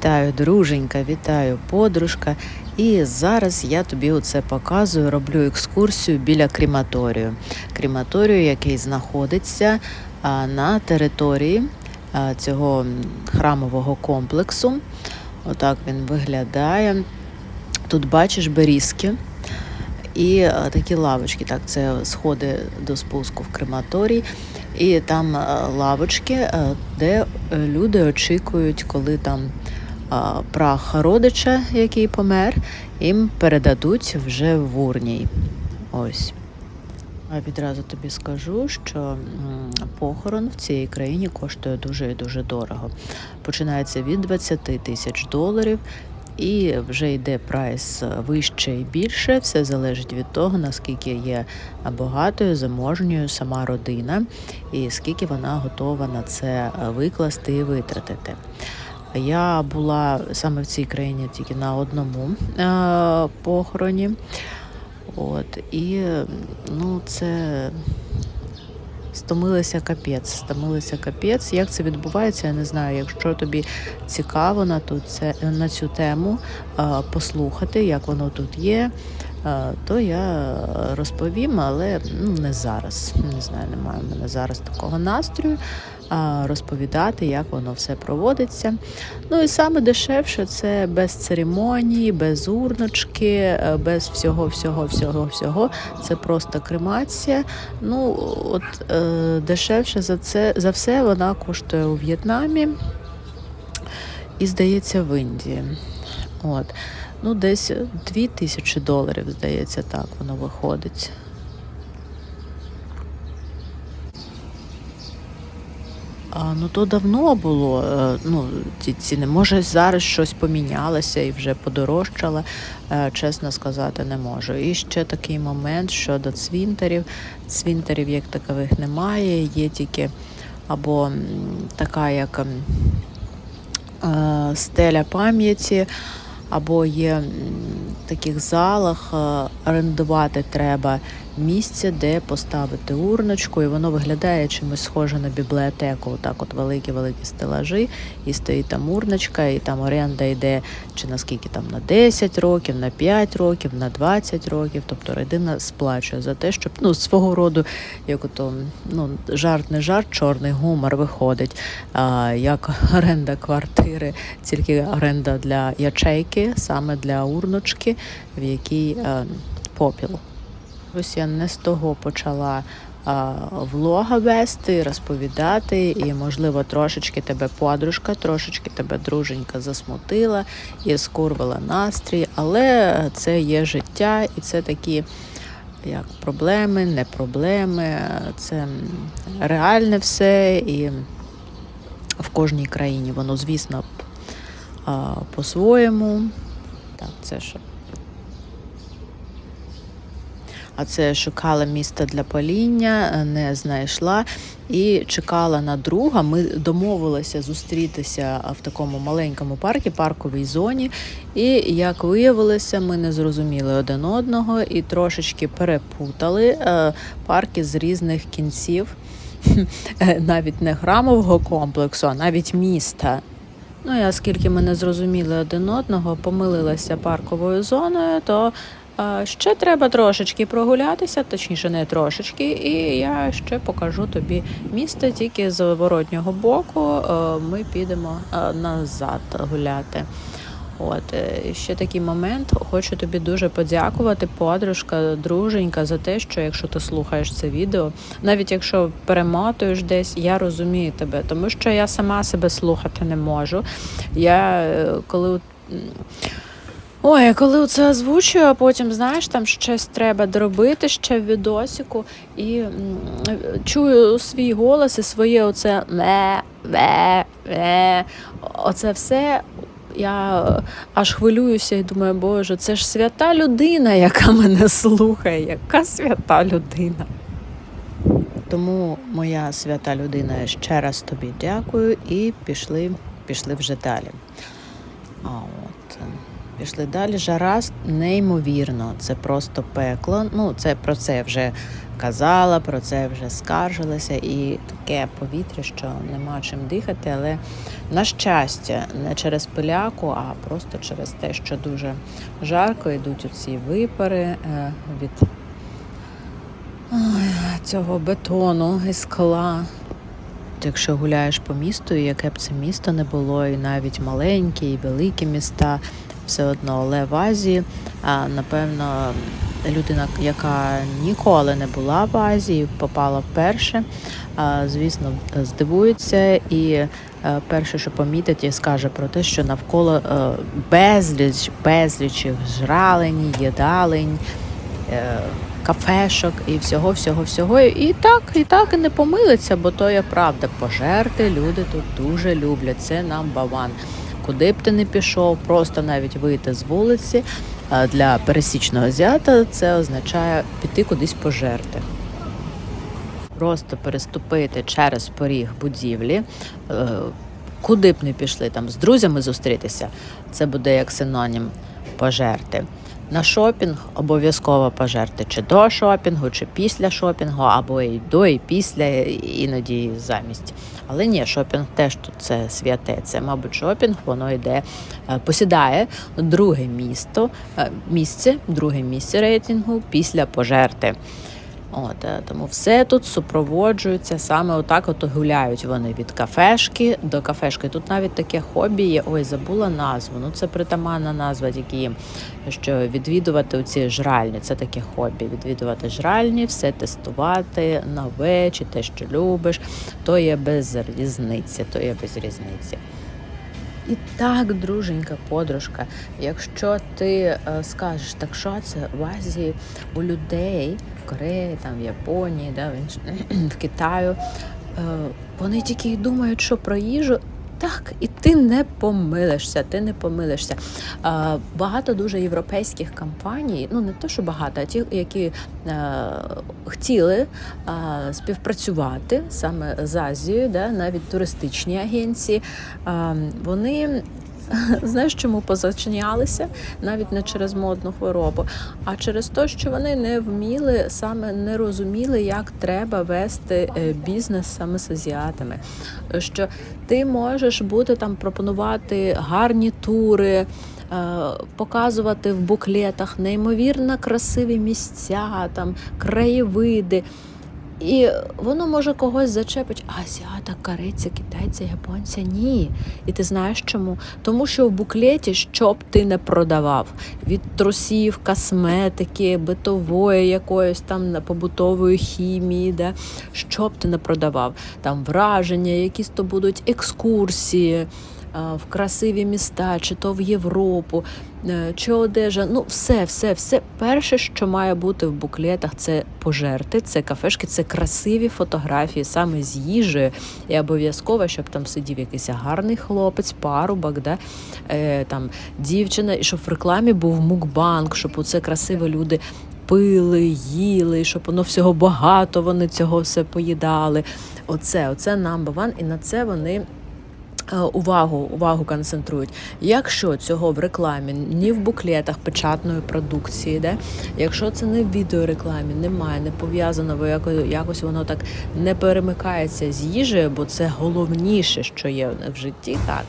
Вітаю, друженька, вітаю, подружка. І зараз я тобі оце показую, роблю екскурсію біля крематорію. Крематорію, який знаходиться на території цього храмового комплексу. Отак він виглядає. Тут бачиш берізки і такі лавочки. Так, це сходи до спуску в крематорій. І там лавочки, де е, люди очікують, коли там прах родича, який помер, їм передадуть вже в урній. Ось. А відразу тобі скажу, що похорон в цій країні коштує дуже і дуже дорого. Починається від 20 тисяч доларів. І вже йде прайс вище і більше. Все залежить від того, наскільки є багатою, заможньою сама родина, і скільки вона готова на це викласти і витратити. Я була саме в цій країні тільки на одному е, похороні. От, і ну, це стомилися капець, стомилися капець. Як це відбувається, я не знаю. Якщо тобі цікаво на ту це на цю тему е, послухати, як воно тут є, е, то я розповім, але ну, не зараз. Не знаю, немає в мене зараз такого настрою розповідати, як воно все проводиться. Ну і саме дешевше це без церемонії, без урночки, е, без всього, всього, всього, всього. Це просто кремація. Ну, от е, дешевше за це за все вона коштує у В'єтнамі і, здається, в Індії. От. Ну, десь 2 тисячі доларів, здається, так воно виходить. Ну то давно було. е, Ну, ці ціни. Може, зараз щось помінялося і вже подорожчало, е, чесно сказати, не можу. І ще такий момент щодо цвинтарів. Цвинтарів як такових немає, є тільки або така, як е, стеля пам'яті, або є в таких залах орендувати треба місце, де поставити урночку, і воно виглядає чимось схоже на бібліотеку. Отак, от великі-великі стелажі, і стоїть там урночка, і там оренда йде чи наскільки там на 10 років, на 5 років, на 20 років. Тобто родина сплачує за те, щоб ну свого роду, як ото ну жарт не жарт, чорний гумор виходить. А, як оренда квартири, тільки оренда для ячейки, саме для урночки, в якій е, попіл. Ось я не з того почала а, влога вести, розповідати, і, можливо, трошечки тебе подружка, трошечки тебе друженька засмутила і скурвила настрій, але це є життя, і це такі як проблеми, не проблеми, це реальне все, і в кожній країні воно, звісно, по-своєму. Так, це що? А це шукала місто для паління, не знайшла і чекала на друга. Ми домовилися зустрітися в такому маленькому парку, парковій зоні. І як виявилося, ми не зрозуміли один одного і трошечки перепутали е, парки з різних кінців, навіть не храмового комплексу, а навіть міста. Ну і оскільки ми не зрозуміли один одного, помилилася парковою зоною, то ще треба трошечки прогулятися, точніше, не трошечки, і я ще покажу тобі місто тільки з воротнього боку. е, Ми підемо е, назад гуляти. От е, ще такий момент. Хочу тобі дуже подякувати, подружка, друженька, за те, що якщо ти слухаєш це відео, навіть якщо перемотуєш десь, я розумію тебе, тому що я сама себе слухати не можу. Я коли Ой, коли це озвучую, а потім, знаєш, там щось треба доробити ще в відосіку, і чую свій голос і своє оце ме, ме, ме. Оце все. Я е, аж хвилююся і думаю, боже, це ж свята людина, яка мене слухає. Яка свята людина. Тому моя свята людина, ще раз тобі дякую і пішли, пішли вже далі. Пішли далі. Жара неймовірно. Це просто пекло. Ну, це про це вже казала, про це вже скаржилася, і таке повітря, що нема чим дихати. Але на щастя, не через пиляку, а просто через те, що дуже жарко йдуть оці випари е, від цього бетону і скла. Якщо гуляєш по місту, і яке б це місто не було, і навіть маленькі, і великі міста, все одно, але в Азії, а, напевно, людина, яка ніколи не була в Азії, попала вперше, звісно, здивується і е, перше, що помітить, і скаже про те, що навколо е, безліч, безліч жралень, їдалень. е, Кафешок і всього, всього, всього. І так, і так і не помилиться, бо то є правда. Пожерти люди тут дуже люблять. Це number one. Куди б ти не пішов, просто навіть вийти з вулиці для пересічного азіата це означає піти кудись пожерти. Просто переступити через поріг будівлі, е, куди б не пішли, там з друзями зустрітися, це буде як синонім пожерти. На шопінг обов'язково пожерти чи до шопінгу, чи після шопінгу, або і до, і після, іноді замість. Але ні, шопінг теж тут це святе. Це, мабуть, шопінг, воно йде, е, посідає друге місто, е, місце, друге місце рейтингу після пожерти. От, е, тому все тут супроводжується саме отак, от гуляють вони від кафешки до кафешки. Тут навіть таке хобі є. Ой, забула назву. Ну це притаманна назва, тільки що відвідувати оці жральні. Це таке хобі. Відвідувати жральні, все тестувати нове чи те, що любиш. То є без різниці, то є без різниці. І так, друженька подружка, якщо ти е, скажеш, так що це в Азії у людей в Кореї, там в Японії, да, в, інш... в Китаю, е, вони тільки й думають, що про їжу. Так, і ти не помилишся, ти не помилишся. Е, багато дуже європейських компаній, ну не то, що багато, а ті, які е, хотіли е, співпрацювати саме з Азією, да, навіть туристичні агенції, е, вони. Знаєш, чому позачинялися навіть не через модну хворобу, а через те, що вони не вміли саме не розуміли, як треба вести е, бізнес саме з азіатами. Що ти можеш бути там пропонувати гарні тури. е, Показувати в буклетах неймовірно красиві місця, там краєвиди. І воно може когось зачепить, азіата, корейця, китайця, японця ні. І ти знаєш чому? Тому що в буклеті, що б ти не продавав, від трусів, косметики, битової якоїсь там побутової хімії, де, що б ти не продавав, там враження, якісь то будуть екскурсії. А, В красиві міста, чи то в Європу, е, чи одежа. Ну, все, все, все. Перше, що має бути в буклетах, це пожерти, це кафешки, це красиві фотографії саме з їжею. І обов'язково, щоб там сидів якийсь гарний хлопець, парубок, да? е, там, дівчина, і щоб в рекламі був мукбанк, щоб оце красиво люди. Пили, їли, щоб воно всього багато, вони цього все поїдали. Оце, оце number one, і на це вони е, увагу, увагу концентрують. Якщо цього в рекламі, ні в буклетах печатної продукції, де якщо це не в відеорекламі, немає, не пов'язано, бо яко- якось воно так не перемикається з їжею, бо це головніше, що є в житті, так.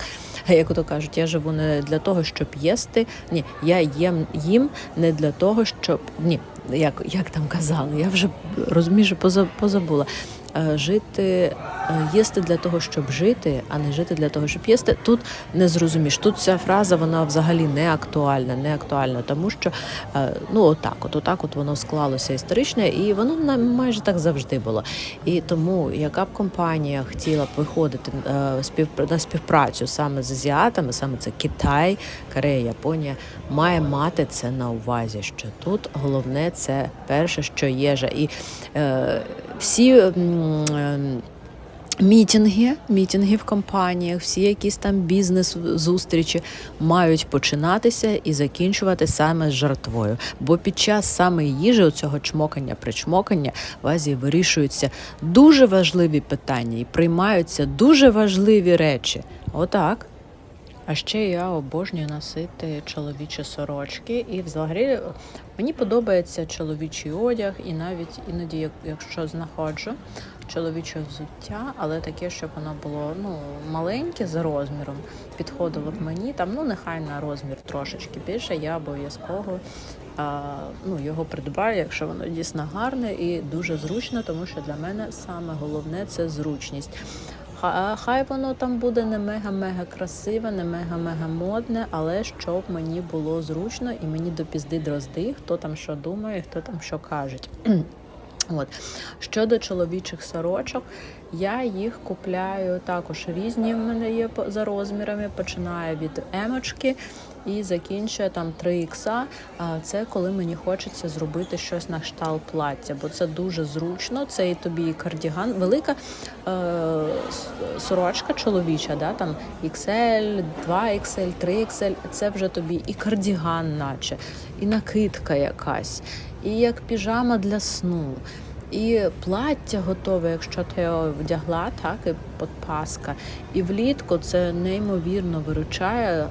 Як то кажуть, я живу не для того, щоб їсти. Ні, я їм їм не для того, щоб ні, як, як там казали, я вже розумію, поза- позабула. Е, Жити, е, їсти для того, щоб жити, а не жити для того, щоб їсти. Тут не зрозумієш. Тут ця фраза вона взагалі не актуальна, не актуальна, тому що е, ну отак, от отак, от воно склалося історично, і воно майже так завжди було. І тому, яка б компанія хотіла б виходити на співпрацю саме з азіатами, саме це Китай, Корея, Японія, має мати це на увазі. Що тут головне це перше, що їжа. І е, всі. М, е, Мітинги, мітинги в компаніях, всі якісь там бізнес-зустрічі мають починатися і закінчувати саме з жартвою. Бо під час саме їжі цього чмокання причмокання в Азії вирішуються дуже важливі питання і приймаються дуже важливі речі. Отак. А ще я обожнюю носити чоловічі сорочки, і взагалі мені подобається чоловічий одяг, і навіть іноді, якщо знаходжу чоловіче взуття, але таке, щоб воно було ну маленьке за розміром, підходило б мені там, ну нехай на розмір трошечки більше, я обов'язково а, ну, його придбаю, якщо воно дійсно гарне і дуже зручно, тому що для мене саме головне це зручність. Ха- Хай воно там буде не мега-мега красиве, не мега-мега модне, але щоб мені було зручно і мені до пізди дрозди, хто там що думає, хто там що кажуть. От. Щодо чоловічих сорочок, я їх купляю також різні. В мене є за розмірами. Починаю від емочки і закінчує там 3 ікса. А це коли мені хочеться зробити щось на кшталт плаття, бо це дуже зручно. Це і тобі і кардіган. Велика е, сорочка чоловіча, да, там XL, 2XL, 3XL. Це вже тобі і кардіган, наче, і накидка якась, і як піжама для сну. І плаття готове, якщо ти його вдягла, так і подпаска. І влітку це неймовірно виручає,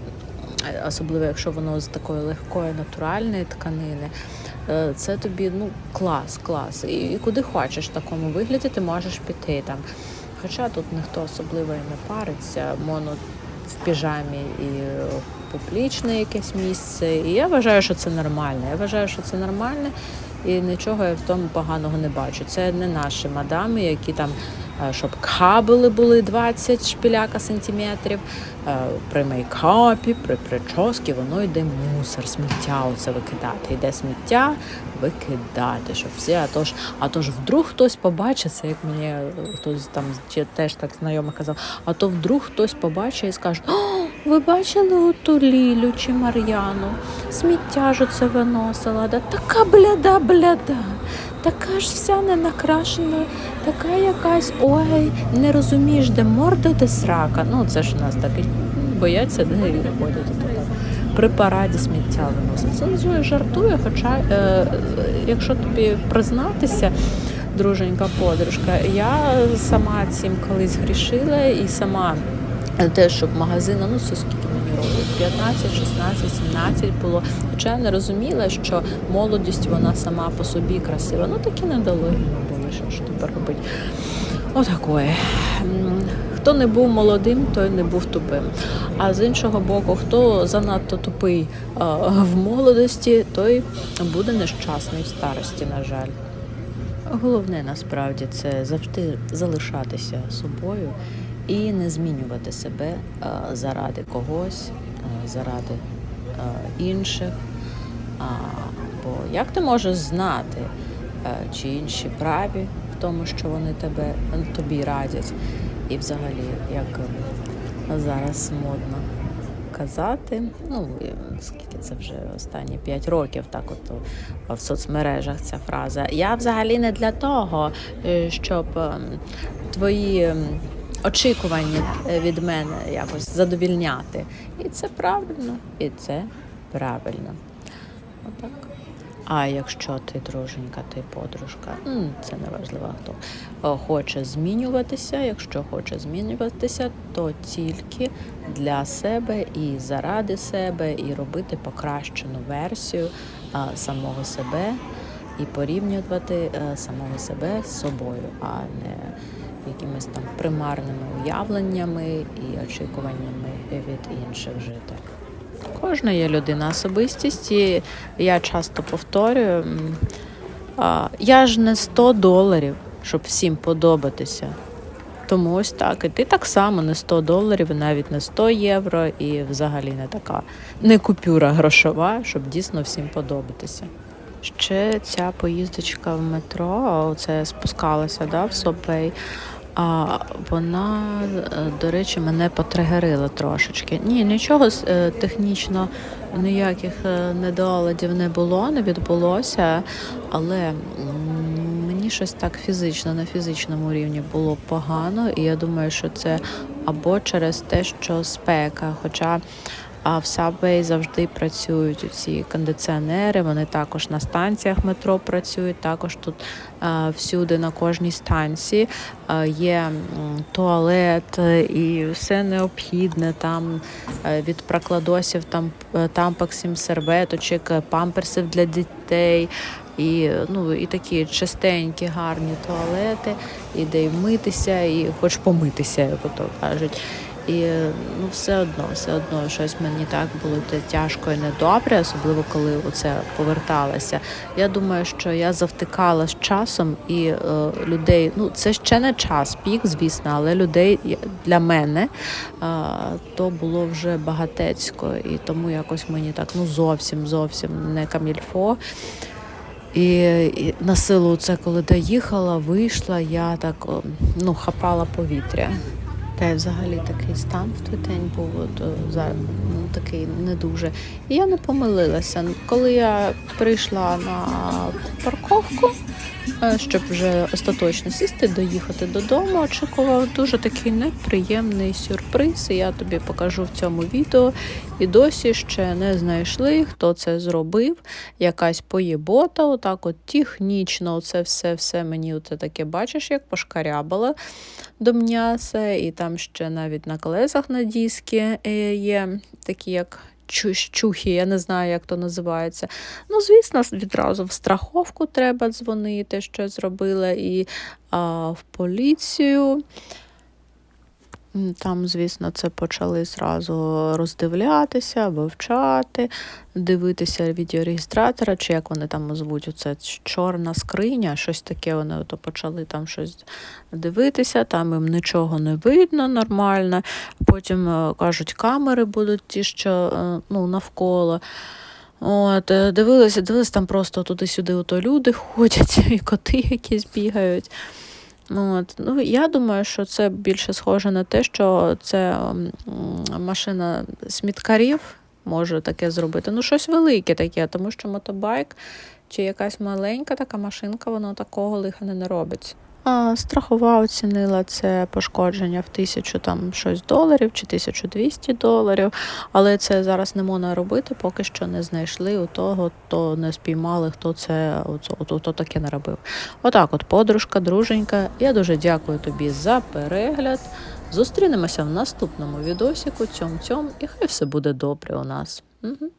особливо якщо воно з такої легкої натуральної тканини. Е, Це тобі ну клас, клас. І, і куди хочеш в такому вигляді, ти можеш піти там. Хоча тут ніхто особливо і не париться, моно в піжамі і публічне якесь місце. І я вважаю, що це нормально. Я вважаю, що це нормально, і нічого я в тому поганого не бачу. Це не наші мадами, які там, е, щоб кабели були 20 шпіляка сантиметрів. е, При мейкапі, при прическі воно йде мусор, сміття оце викидати. Йде сміття викидати, щоб всі, а то ж, а то ж вдруг хтось побачить це, як мені е, хтось там теж так знайомо казав, а то вдруг хтось побачить і скаже: О, ви бачили оту Лілю чи Мар'яну? Сміття ж оце виносила, да така бляда, бляда. Така ж вся не накрашена, така якась, ой, не розумієш, де морда, де срака. Ну, це ж у нас таке бояться, де ходять отак. При параді сміття виносить. Це жартує, хоча, е, якщо тобі признатися, друженька подружка, я сама цим колись грішила і сама те, щоб магазина, ну це скільки мені років, 15, 16, 17 було. Хоча я не розуміла, що молодість вона сама по собі красива. Ну такі недолугі ми були, що ж тепер робити. Отакої. Хто не був молодим, той не був тупим. А з іншого боку, хто занадто тупий в молодості, той буде нещасний в старості, на жаль. Головне насправді це завжди залишатися собою і не змінювати себе заради когось, заради інших. Бо як ти можеш знати, чи інші праві в тому, що вони тебе тобі радять, і взагалі, як зараз модно казати, ну скільки це вже останні 5 років, так от в соцмережах ця фраза. Я взагалі не для того, е, щоб ем, твої ем, очікування е, від мене якось задовільняти. І це правильно, і це правильно. Отак. А якщо ти друженька, ти подружка, це не важливо хто хоче змінюватися. Якщо хоче змінюватися, то тільки для себе і заради себе, і робити покращену версію а, самого себе і порівнювати е, самого себе з собою, а не якимись там примарними уявленнями і очікуваннями від інших жити. Кожна є людина особистість, і я часто повторюю. Я ж не 100 доларів, щоб всім подобатися. Тому ось так. І ти так само не 100 доларів, і навіть не 100 євро, і взагалі не така не купюра грошова, щоб дійсно всім подобатися. Ще ця поїздочка в метро, оце спускалася да, в Сопей. А вона, е, до речі, мене потригерила трошечки. Ні, нічого е, технічно ніяких е, недоладів не було, не відбулося, але мені щось так фізично, на фізичному рівні було погано, і я думаю, що це або через те, що спека. Хоча А в Subway завжди працюють ці кондиціонери. Вони також на станціях метро працюють. Також тут е, всюди на кожній станції е, є туалет е, і все необхідне. Там від прокладосів, там тампаксів, серветочок, памперсів для дітей. І, ну, і такі чистенькі, гарні туалети, і де й митися, і хоч помитися, як ото кажуть. І ну, все одно, все одно щось мені так було тяжко і недобре, особливо коли оце поверталася. Я думаю, що я завтикала з часом і е, людей, ну це ще не час пік, звісно, але людей для мене е, то було вже багатецько, і тому якось мені так ну зовсім зовсім не камільфо. І, і на силу, це коли доїхала, вийшла, я так ну, хапала повітря. Та взагалі такий стан в той день був от, за, ну, такий не дуже. І я не помилилася. Коли я прийшла на парковку, е, щоб вже остаточно сісти, доїхати додому, очікував дуже такий неприємний сюрприз. Я тобі покажу в цьому відео. І досі ще не знайшли, хто це зробив. Якась поєбота, отак от технічно, це все, все мені оце таке бачиш, як пошкарябала до м'яса, і там ще навіть на колесах на диски е, є такі як чу- щухи, я не знаю, як то називається. Ну, звісно, відразу в страховку треба дзвонити, що зробила, і а, в поліцію. Там, звісно, це почали зразу роздивлятися, вивчати, дивитися відеореєстратора, чи як вони там звуть, оце чорна скриня, щось таке вони ото почали там щось дивитися, там їм нічого не видно нормально. Потім е, кажуть, камери будуть ті, що е, ну, навколо. От, е, дивилися, дивилися, там просто туди-сюди ото люди ходять, і коти якісь бігають. Ну, От. Ну, я думаю, що це більше схоже на те, що це машина сміткарів може таке зробити. Ну, щось велике таке, тому що мотобайк чи якась маленька така машинка, воно такого лиха не робить. Страхова оцінила це пошкодження в тисячу там щось доларів чи 1200 доларів, але це зараз не можна робити, поки що не знайшли у того, хто не спіймали, хто це ото таке не робив. Отак, от, подружка, друженька. Я дуже дякую тобі за перегляд. Зустрінемося в наступному відосіку. Цьом цьом, і хай все буде добре у нас. Угу.